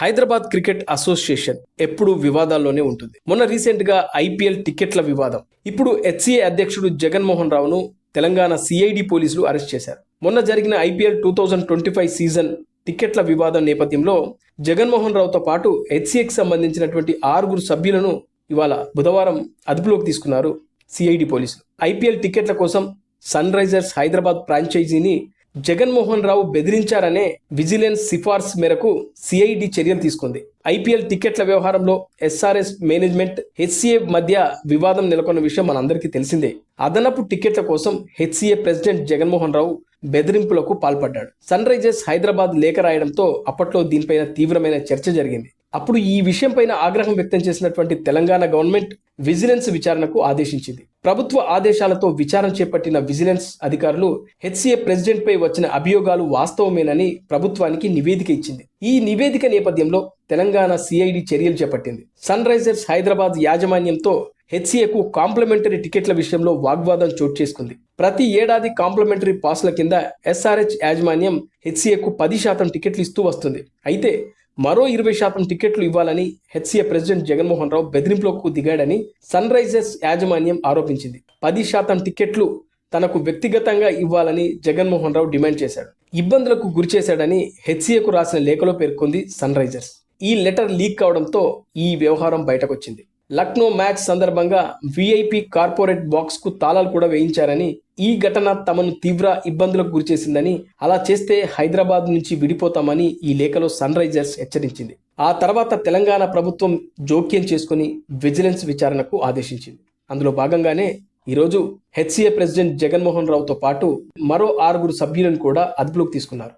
Hyderabad cricket association ఎప్పుడు వివాదాల్లోనే ఉంటుంది. మొన్న రీసెంట్గా ఐపీఎల్ టికెట్ల వివాదం. ఇప్పుడు హెచ్సిఏ అధ్యక్షుడు జగన్మోహన్ రావును తెలంగాణ సిఐడి పోలీసులు అరెస్ట్ చేశారు. మొన్న జరిగిన IPL two thousand twenty five season టికెట్ల వివాదం నేపథ్యంలో జగన్మోహన్ రావుతో పాటు హెచ్సిఏకి సంబంధించినటువంటి ఆరుగురు సభ్యులను ఇవాళ బుధవారం అదుపులోకి తీసుకున్నారు సిఐడి పోలీసులు. ఐపీఎల్ టికెట్ల కోసం సన్ రైజర్స్ హైదరాబాద్ ఫ్రాంచైజీని జగన్మోహన్ రావు బెదిరించారనే విజిలెన్స్ సిఫార్సు మేరకు సిఐడి చర్యలు తీసుకుంది. ఐపీఎల్ టికెట్ల వ్యవహారంలో ఎస్ఆర్ఎస్ మేనేజ్మెంట్ హెచ్సిఏ మధ్య వివాదం నెలకొన్న విషయం మనందరికీ తెలిసిందే. అదనపు టికెట్ల కోసం హెచ్సిఏ ప్రెసిడెంట్ జగన్మోహన్ రావు బెదిరింపులకు పాల్పడ్డాడు. సన్ రైజర్స్ హైదరాబాద్ లేఖ రాయడంతో అప్పట్లో దీనిపైన తీవ్రమైన చర్చ జరిగింది. అప్పుడు ఈ విషయంపైన ఆగ్రహం వ్యక్తం చేసినటువంటి తెలంగాణ గవర్నమెంట్ విజిలెన్స్ విచారణకు ఆదేశించింది. ప్రభుత్వ ఆదేశాలతో విచారణ చేపట్టిన విజిలెన్స్ అధికారులు హెచ్సిఏ ప్రెసిడెంట్పై వచ్చిన అభియోగాలు వాస్తవమేనని ప్రభుత్వానికి నివేదిక ఇచ్చింది. ఈ నివేదిక నేపథ్యంలో తెలంగాణ సిఐడి చర్యలు చేపట్టింది. సన్ రైజర్స్ హైదరాబాద్ యాజమాన్యంతో హెచ్సిఏకు కాంప్లిమెంటరీ టికెట్ల విషయంలో వాగ్వాదం చోటు చేసుకుంది. ప్రతి ఏడాది కాంప్లిమెంటరీ పాస్ల కింద ఎస్ఆర్హెచ్ యాజమాన్యం హెచ్సిఏకు పది శాతం టికెట్లు ఇస్తూ వస్తుంది. అయితే మరో ఇరవై శాతం టికెట్లు ఇవ్వాలని హెచ్సిఏ ప్రెసిడెంట్ జగన్మోహన్ రావు బెదిరింపులకు దిగాడని సన్ రైజర్స్ యాజమాన్యం ఆరోపించింది. పది శాతం టికెట్లు తనకు వ్యక్తిగతంగా ఇవ్వాలని జగన్మోహన్ రావు డిమాండ్ చేశాడు. ఇబ్బందులకు గురి చేశాడని హెచ్సిఏకు రాసిన లేఖలో పేర్కొంది సన్ రైజర్స్. ఈ లెటర్ లీక్ కావడంతో ఈ వ్యవహారం బయటకొచ్చింది. లక్నో మ్యాచ్ సందర్భంగా విఐపి కార్పొరేట్ బాక్స్కు తాళాలు కూడా వేయించారని ఈ ఘటన తమను తీవ్ర ఇబ్బందులకు గురిచేసిందని అలా చేస్తే హైదరాబాద్ నుంచి విడిపోతామని ఈ లేఖలో సన్ రైజర్స్ హెచ్చరించింది. ఆ తర్వాత తెలంగాణ ప్రభుత్వం జోక్యం చేసుకుని విజిలెన్స్ విచారణకు ఆదేశించింది. అందులో భాగంగానే ఈరోజు హెచ్సిఏ ప్రెసిడెంట్ జగన్మోహన్ రావుతో పాటు మరో ఆరుగురు సభ్యులను కూడా అదుపులోకి తీసుకున్నారు.